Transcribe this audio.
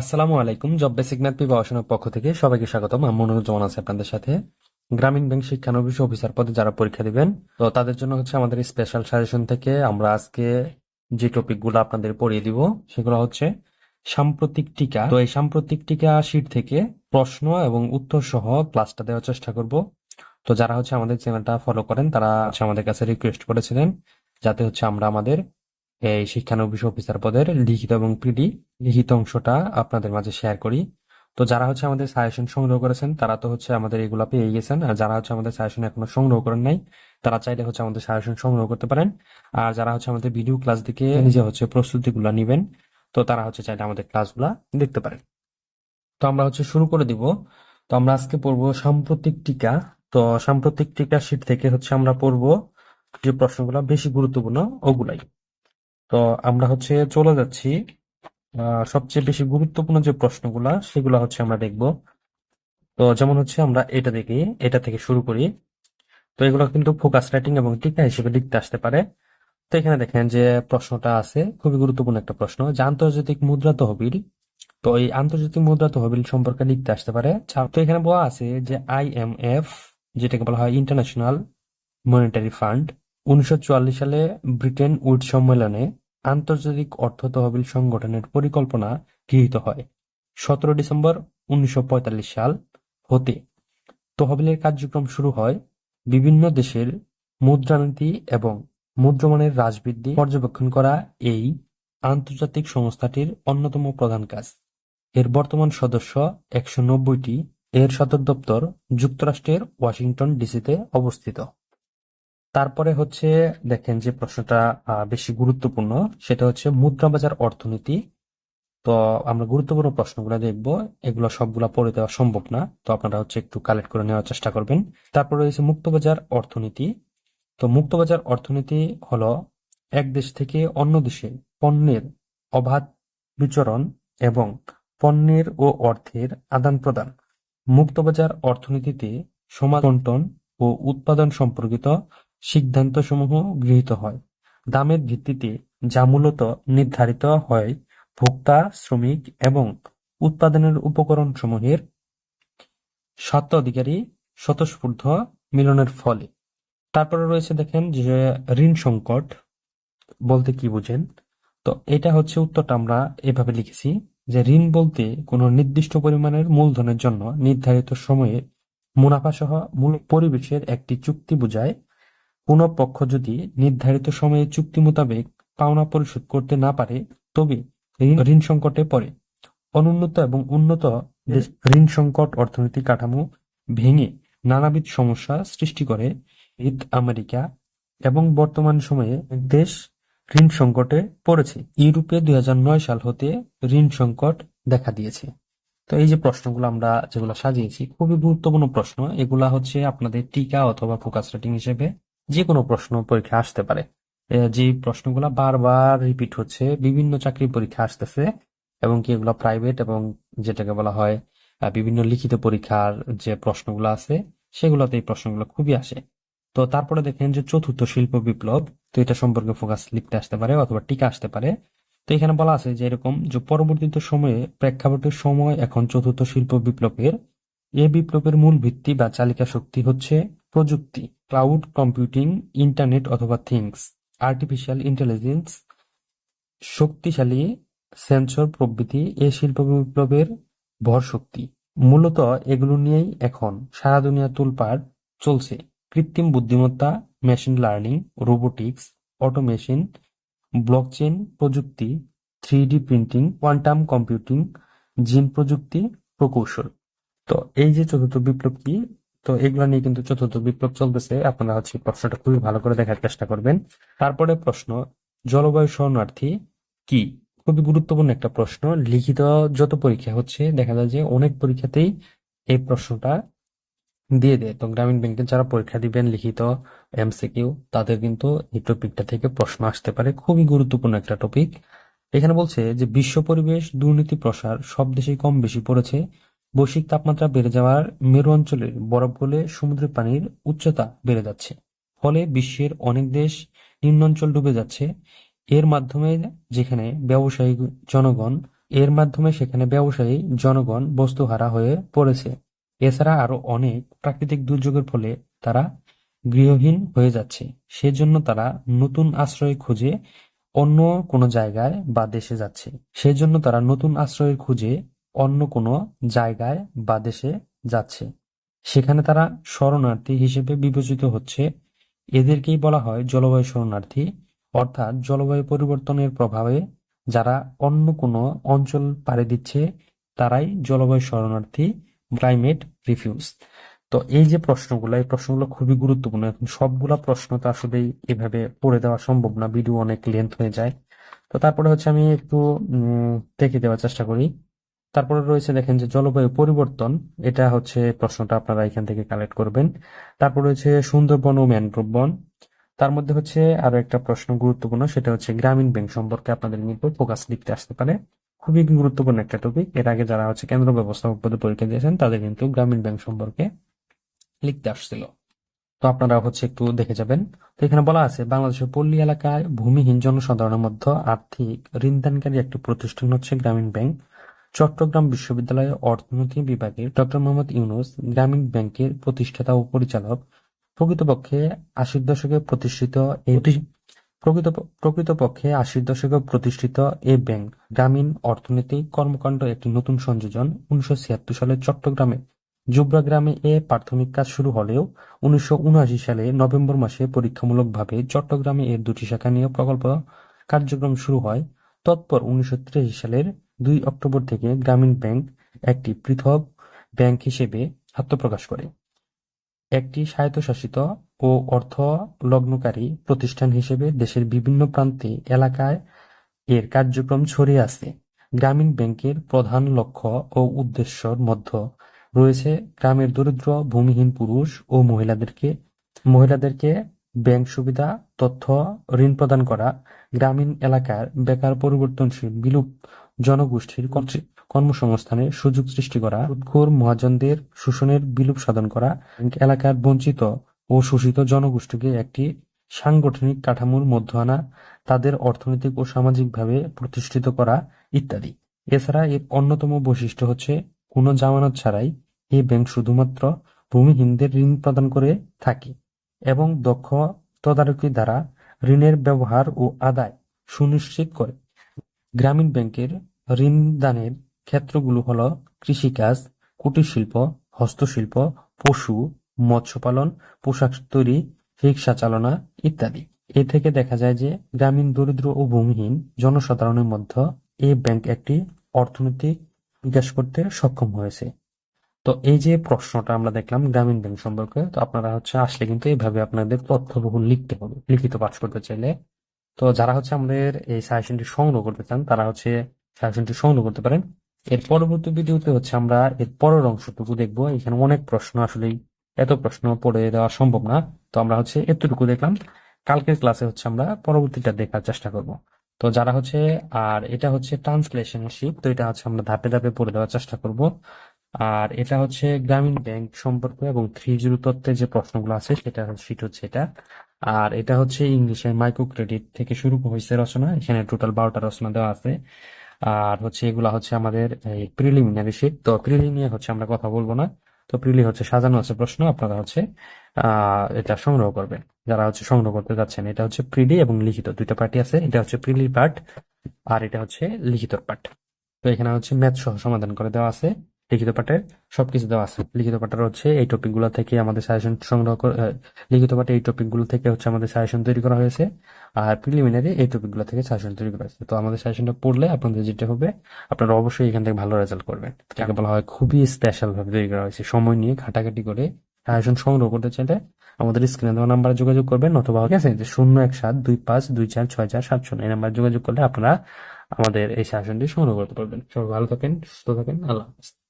আসসালামু আলাইকুম। Job basic math পড়াশোনার পক্ষ থেকে সবাইকে স্বাগতম। আমি মনোরঞ্জন আছে আপনাদের সাথে। গ্রামীণ ব্যাংক শিক্ষানবিশ অফিসার পদে যারা পরীক্ষা দিবেন, তো তাদের জন্য হচ্ছে আমাদের স্পেশাল সাজেশন থেকে আমরা আজকে যে টপিকগুলো আপনাদের পড়িয়ে দিব, সেগুলো হচ্ছে সাম্প্রতিক টিকা। তো এই সাম্প্রতিক টিকা শিট থেকে প্রশ্ন এবং উত্তর সহ ক্লাসটা দেওয়ার চেষ্টা করব। তো যারা হচ্ছে আমাদের চ্যানেলটা ফলো করেন, তারা হচ্ছে আমাদের কাছে রিকোয়েস্ট করেছিলেন, যাতে হচ্ছে আমরা আমাদের এই শিক্ষানবিশ অফিসার পদের লিখিত এবং পিডি লিখিত অংশটা আপনাদের মাঝে শেয়ার করি। তো যারা হচ্ছে আমাদের সাজেশন সংগ্রহ করেছেন, তারা তো হচ্ছে আমাদের এগুলা পেয়ে গেছেন। আর যারা হচ্ছে আমাদের সাজেশন এখনও সংগ্রহ করেন নাই, তারা চাইলে হচ্ছে আমাদের সাজেশন সংগ্রহ করতে পারেন। আর যারা হচ্ছে আমাদের ভিডিও ক্লাস দিকে নিজে হচ্ছে প্রস্তুতি প্রস্তুতিগুলো নিবেন, তো তারা হচ্ছে চাইলে আমাদের ক্লাসগুলা দেখতে পারেন। তো আমরা হচ্ছে শুরু করে দিব। তো আমরা আজকে পড়ব সাম্প্রতিক টিকা। তো সাম্প্রতিক টিকা শীট থেকে হচ্ছে আমরা পড়ব যে প্রশ্নগুলো বেশি গুরুত্বপূর্ণ, ওগুলাই। তো আমরা হচ্ছে চলে যাচ্ছি। সবচেয়ে বেশি গুরুত্বপূর্ণ যে প্রশ্নগুলা, সেগুলো হচ্ছে আমরা দেখব। তো যেমন হচ্ছে আমরা এটা দেখি, এটা থেকে শুরু করি। তো এগুলো কিন্তু ফোকাস রাইটিং এবং টিকা হিসেবে লিখতে আসতে পারে। তো এখানে দেখেন যে প্রশ্নটা আছে, খুবই গুরুত্বপূর্ণ একটা প্রশ্ন। যে আন্তর্জাতিক মুদ্রা তহবিল, তো এই আন্তর্জাতিক মুদ্রা তহবিল সম্পর্কে লিখতে আসতে পারে। তো এখানে বলা আছে যে আইএমএফ যেটাকে বলা হয় ইন্টারন্যাশনাল মনিটারি ফান্ড উনিশশো চুয়াল্লিশ সালে ব্রিটেন উড সম্মেলনে আন্তর্জাতিক অর্থ তহবিল সংগঠনের পরিকল্পনা গৃহীত হয়। সতেরো ডিসেম্বর উনিশশো পঁয়তাল্লিশ সাল হতে তহবিলের কার্যক্রম শুরু হয় বিভিন্ন দেশের মুদ্রানীতি এবং মুদ্রমানের হ্রাস পর্যবেক্ষণ করা এই আন্তর্জাতিক সংস্থাটির অন্যতম প্রধান কাজ। এর বর্তমান সদস্য একশো নব্বইটি এর সদর দপ্তর যুক্তরাষ্ট্রের ওয়াশিংটন ডিসিতে অবস্থিত। তারপরে হচ্ছে দেখেন যে প্রশ্নটা বেশি গুরুত্বপূর্ণ, সেটা হচ্ছে মুদ্রা বাজার অর্থনীতি। তো আমরা গুরুত্বপূর্ণ প্রশ্নগুলো দেখব, এগুলো সবগুলা পড়ে দেওয়া সম্ভব না, তো আপনারা হচ্ছে একটু কালেক্ট করে নেওয়ার চেষ্টা করবেন। তারপরে রয়েছে মুক্তবাজার অর্থনীতি। তো মুক্তবাজার অর্থনীতি হলো এক দেশ থেকে অন্য দেশে পণ্যের অবাধ বিচরণ এবং পণ্যের ও অর্থের আদান প্রদান। মুক্তবাজার অর্থনীতিতে সমাজ ও উৎপাদন সম্পর্কিত সিদ্ধান্তসমূহ গৃহীত হয়। দামের ভিত্তিতে যা মূলত নির্ধারিত হয় ভোক্তা, শ্রমিক এবং উৎপাদনের উপকরণ উপকরণসমূহের স্বত্বাধিকারী স্বতঃস্ফূর্ত মিলনের ফলে। তারপরে রয়েছে দেখেন যে ঋণ সংকট বলতে কি বুঝেন? তো এটা হচ্ছে উত্তরটা আমরা এভাবে লিখেছি যে ঋণ বলতে কোনো নির্দিষ্ট পরিমাণের মূলধনের জন্য নির্ধারিত সময়ে মুনাফা সহ মূল পরিবেশের একটি চুক্তি বোঝায় কোনো পক্ষ যদি নির্ধারিত সময়ে চুক্তি মোতাবেক পাওনা পরিশোধ করতে না পারে, তবে ঋণ সংকটে পড়ে। অনুন্নত এবং উন্নত ঋণ সংকট অর্থনৈতিক কাঠামো ভেঙে নানাবিধ সমস্যা সৃষ্টি করে। ঈদ আমেরিকা এবং বর্তমান সময়ে দেশ ঋণ সংকটে পড়েছে। ইউরোপে দুই হাজার নয় সাল হতে ঋণ সংকট দেখা দিয়েছে। তো এই যে প্রশ্নগুলো আমরা যেগুলো সাজিয়েছি, খুবই গুরুত্বপূর্ণ প্রশ্ন। এগুলা হচ্ছে আপনাদের টিকা অথবা ফোকাস রেটিং হিসেবে। যে কোনো প্রশ্ন পরীক্ষা আসতে পারে। যে প্রশ্নগুলো বারবার রিপিট হচ্ছে, বিভিন্ন চাকরি পরীক্ষা আসতেছে এবং কি এগুলো প্রাইভেট এবং যেটাকে বলা হয় বিভিন্ন লিখিত পরীক্ষার যে প্রশ্নগুলো আছে, সেগুলোতে এই প্রশ্নগুলো খুবই আসে। তো তারপরে দেখেন যে চতুর্থ শিল্প বিপ্লব, তো এটা সম্পর্কে ফোকাস লিখতে আসতে পারে অথবা টিকা আসতে পারে। তো এখানে বলা আছে যে এরকম যে পরবর্তীতে সময়ে প্রেক্ষাপটের সময় এখন চতুর্থ শিল্প বিপ্লবের, এ বিপ্লবের মূল ভিত্তি বা চালিকা শক্তি হচ্ছে প্রযুক্তি। ক্লাউড কম্পিউটিং ইন্টারনেট অথবা থিংস আর্টিফিশিয়াল ইন্টেলিজেন্স শক্তিশালী সেন্সর প্রভৃতি এ শিল্প বিপ্লবের ভর শক্তি। মূলত এগুলো নিয়েই এখন সারা দুনিয়া তোলপাড় চলছে। কৃত্রিম বুদ্ধিমত্তা machine learning robotics automation blockchain প্রযুক্তি three D printing quantum computing gene প্রযুক্তি, প্রকৌশল। তো এই যে চতুর্থ বিপ্লব কি তো এগুলো নিয়ে কিন্তু চতুর্থ বিপ্লব চলতেছে। আপনারা হচ্ছে প্রশ্নটা খুবই ভালো করে দেখার চেষ্টা করবেন। তারপরে প্রশ্ন, জলবায়ু শরণার্থী কি? খুবই গুরুত্বপূর্ণ একটা প্রশ্ন। লিখিত যত পরীক্ষা হচ্ছে, দেখা যায় যে অনেক পরীক্ষাতেই এই প্রশ্নটা দিয়ে দেয়। তো গ্রামীণ ব্যাংকের যারা পরীক্ষা দিবেন, লিখিত, এমসিকিউ, তাদের কিন্তু এই টপিকটা থেকে প্রশ্ন আসতে পারে। খুবই গুরুত্বপূর্ণ একটা টপিক। এখানে বলছে যে, বিশ্ব পরিবেশ দুর্নীতি প্রসার সব দেশেই কম বেশি পড়েছে। বৈশ্বিক তাপমাত্রা বেড়ে যাওয়ার মেরু অঞ্চলের বরফ গলে সমুদ্রের পানির উচ্চতা বেড়ে যাচ্ছে। ফলে বিশ্বের অনেক দেশ নিম্নাঞ্চল ডুবে যাচ্ছে। এর মাধ্যমে যেখানে ব্যবসায়িক জনগণ, এর মাধ্যমে সেখানে ব্যবসায়ী জনগণ বস্তুহারা হয়ে পড়েছে। এছাড়া আরও অনেক প্রাকৃতিক দুর্যোগের ফলে তারা গৃহহীন হয়ে যাচ্ছে। সেজন্য তারা নতুন আশ্রয় খুঁজে অন্য কোনো জায়গায় বা দেশে যাচ্ছে। সেজন্য তারা নতুন আশ্রয়ের খুঁজে অন্য কোনো জায়গায় বা দেশে যাচ্ছে। সেখানে তারা শরণার্থী হিসেবে বিবেচিত হচ্ছে। এদেরকেই বলা হয় জলবায়ু শরণার্থী, অর্থাৎ জলবায়ু পরিবর্তনের প্রভাবে যারা অন্য কোনো অঞ্চল পাড়ি দিচ্ছে, তারাই জলবায়ু শরণার্থী, ক্লাইমেট রিফিউজ। তো এই যে প্রশ্নগুলো, এই প্রশ্নগুলো খুবই গুরুত্বপূর্ণ। এখন সবগুলা প্রশ্ন তো আসলে এভাবে পড়ে দেওয়া সম্ভব না, ভিডিও অনেক লেন্থ হয়ে যায়। তো তারপরে হচ্ছে আমি একটু দেখে দেওয়ার চেষ্টা করি। তারপরে রয়েছে দেখেন যে জলবায়ু পরিবর্তন। এটা হচ্ছে প্রশ্নটা আপনারা এখান থেকে কালেক্ট করবেন। তারপর রয়েছে সুন্দরবন ও ম্যানগ্রোভ বন তার মধ্যে হচ্ছে আরও একটা প্রশ্ন গুরুত্বপূর্ণ, সেটা হচ্ছে গ্রামীণ ব্যাংক সম্পর্কে আপনাদের কিন্তু ফোকাস লিখতে আসতে পারে। খুবই গুরুত্বপূর্ণ একটা টপিক এর আগে যারা হচ্ছে কেন্দ্র ব্যবস্থাপক পদে পরীক্ষা দিয়েছেন, তাদের কিন্তু গ্রামীণ ব্যাংক সম্পর্কে লিখতে আসছিল। তো আপনারা হচ্ছে একটু দেখে যাবেন। তো এখানে বলা আছে, বাংলাদেশের পল্লী এলাকায় ভূমিহীন জনসাধারণের মধ্যে আর্থিক ঋণদানকারী একটি প্রতিষ্ঠান হচ্ছে গ্রামীণ ব্যাংক। চট্টগ্রাম বিশ্ববিদ্যালয়ের অর্থনীতি বিভাগের ডক্টর মোহাম্মদ ইউনুস গ্রামীণ ব্যাংকের প্রতিষ্ঠাতা ও পরিচালক। প্রকৃতপক্ষে আশির দশকে প্রতিষ্ঠিত প্রকৃতপক্ষে আশির দশকে প্রতিষ্ঠিত এ ব্যাংক গ্রামীণ অর্থনৈতিক কর্মকাণ্ড একটি নতুন সংযোজন। উনিশশো ছিয়াত্তর সালে চট্টগ্রামে জুবরা গ্রামে এ প্রাথমিক কাজ শুরু হলেও উনিশশো উনআশি সালে নভেম্বর মাসে পরীক্ষামূলকভাবে চট্টগ্রামে এর দুটি শাখা নিয়ে প্রকল্প কার্যক্রম শুরু হয়। তৎপর উনিশশো তিরাশি সালের দুই অক্টোবর থেকে গ্রামীণ ব্যাংক একটি পৃথক ব্যাংক হিসেবে আত্মপ্রকাশ করে। একটি স্বায়ত্তশাসিত ও অর্থ লগ্নকারী প্রতিষ্ঠান হিসেবে দেশের বিভিন্ন প্রান্তে এলাকায় এর কার্যক্রম ছড়িয়ে আছে। গ্রামীণ ব্যাংকের প্রধান লক্ষ্য ও উদ্দেশ্যর মধ্যে রয়েছে গ্রামের দরিদ্র, ভূমিহীন পুরুষ ও মহিলাদেরকে মহিলাদেরকে ব্যাংক সুবিধা, তথ্য, ঋণ প্রদান করা, গ্রামীণ এলাকার বেকার পরিবর্তনশীল বিলুপ জনগোষ্ঠীর কর্মসংস্থানের সুযোগ সৃষ্টি করা উৎখোর মহাজনদের শোষণের বিলুপ সাধন করা এলাকার বঞ্চিত ও শোষিত জনগোষ্ঠীকে একটি সাংগঠনিক কাঠামোর মধ্যে আনা তাদের অর্থনৈতিক ও সামাজিকভাবে প্রতিষ্ঠিত করা ইত্যাদি। এছাড়া এর অন্যতম বৈশিষ্ট্য হচ্ছে কোনো জামানত ছাড়াই এই ব্যাংক শুধুমাত্র ভূমিহীনদের ঋণ প্রদান করে থাকে এবং দক্ষ তদারকি দ্বারা ঋণের ব্যবহার ও আদায় সুনিশ্চিত করে। গ্রামীণ ব্যাংকের ঋণ দানের ক্ষেত্রগুলো হলো কৃষিকাজ কুটির শিল্প হস্তশিল্প, পশু মৎস্য পালন পোশাক তৈরি, রিক্সা চালনা ইত্যাদি। এ থেকে দেখা যায় যে গ্রামীণ দরিদ্র ও ভূমিহীন জনসাধারণের মধ্যে এই ব্যাংক একটি অর্থনৈতিক বিকাশ করতে সক্ষম হয়েছে। তো এই যে প্রশ্নটা আমরা দেখলাম গ্রামীণ ব্যাংক সম্পর্কে, তো আপনারা হচ্ছে আসলে কিন্তু এইভাবে আপনাদের তথ্যবহুল লিখতে হবে। লিখিত পাঠ করতে চাইলে তো যারা হচ্ছে আমাদের এই সাজেশনটি সংগ্রহ করতে চান, তারা হচ্ছে সাজেশনটি সংগ্রহ করতে পারেন। এর পরবর্তী ভিডিওতে হচ্ছে আমরা এর পরের অংশটুকু দেখব। এখানে অনেক প্রশ্ন আসলে এত প্রশ্ন পড়ে দেওয়া সম্ভব না। তো আমরা হচ্ছে এতটুকু দেখলাম। কালকের ক্লাসে হচ্ছে আমরা পরবর্তীটা দেখার চেষ্টা করব। তো যারা হচ্ছে, আর এটা হচ্ছে ট্রান্সলেশন শিট তো এটা হচ্ছে আমরা ধাপে ধাপে পড়ে দেওয়ার চেষ্টা করব। আর এটা হচ্ছে গ্রামীণ ব্যাংক সম্পর্কে এবং থ্রি জিরো তত্ত্বের যে প্রশ্নগুলো আছে সেটা শিট হচ্ছে এটা। আর এটা হচ্ছে ইংলিশে মাইক্রো ক্রেডিট থেকে শুরু হয়েছে রচনা, এখানে টোটাল বারোটা রচনা দেওয়া আছে। আর হচ্ছে এগুলা হচ্ছে আমাদের প্রিলিমিনারি শিট। তো প্রিলি নিয়ে হচ্ছে আমরা কথা বলব না। তো প্রিলি হচ্ছে সাজানো আছে প্রশ্ন, আপনারা হচ্ছে এটা সংগ্রহ করবেন। যারা হচ্ছে সংগ্রহ করতে যাচ্ছেন, এটা হচ্ছে প্রিলি এবং লিখিত, দুইটা পার্টি আছে। এটা হচ্ছে প্রিলি পার্ট আর এটা হচ্ছে লিখিত পার্ট। তো এখানে হচ্ছে ম্যাথ সহ সমাধান করে দেওয়া আছে। লিখিত পাঠের সবকিছু দেওয়া আছে। লিখিত পাঠের হচ্ছে এই টপিকগুলো থেকে আমাদের সাজেশন সংগ্রহ লিখিত পাঠে এই টপিকগুলো থেকে হচ্ছে আমাদের সাজেশন তৈরি করা হয়েছে। আর প্রিলিমিনারি এই টপিকগুলো থেকে সাজেশন তৈরি করা হয়েছে। তো আমাদের সাজেশনটা পড়লে আপনাদের যেটা হবে, আপনারা অবশ্যই এখান থেকে ভালো রেজাল্ট করবেন। যাকে বলা হয় খুবই স্পেশাল ভাবে তৈরি করা হয়েছে। সময় নিয়ে ঘাটাঘাটি করে সাজেশন সংগ্রহ করতে চাইলে আমাদের স্ক্রিনে দেওয়া নাম্বারে যোগাযোগ করবেন অথবা ঠিক আছে, যে শূন্য এক সাত দুই পাঁচ দুই চার ছয় চার সাত শূন্য এই নাম্বারে যোগাযোগ করলে আপনারা আমাদের এই সাজেশনটি সংগ্রহ করতে পারবেন। সবাই ভালো থাকেন, সুস্থ থাকেন, আল্লাহ হাফেজ।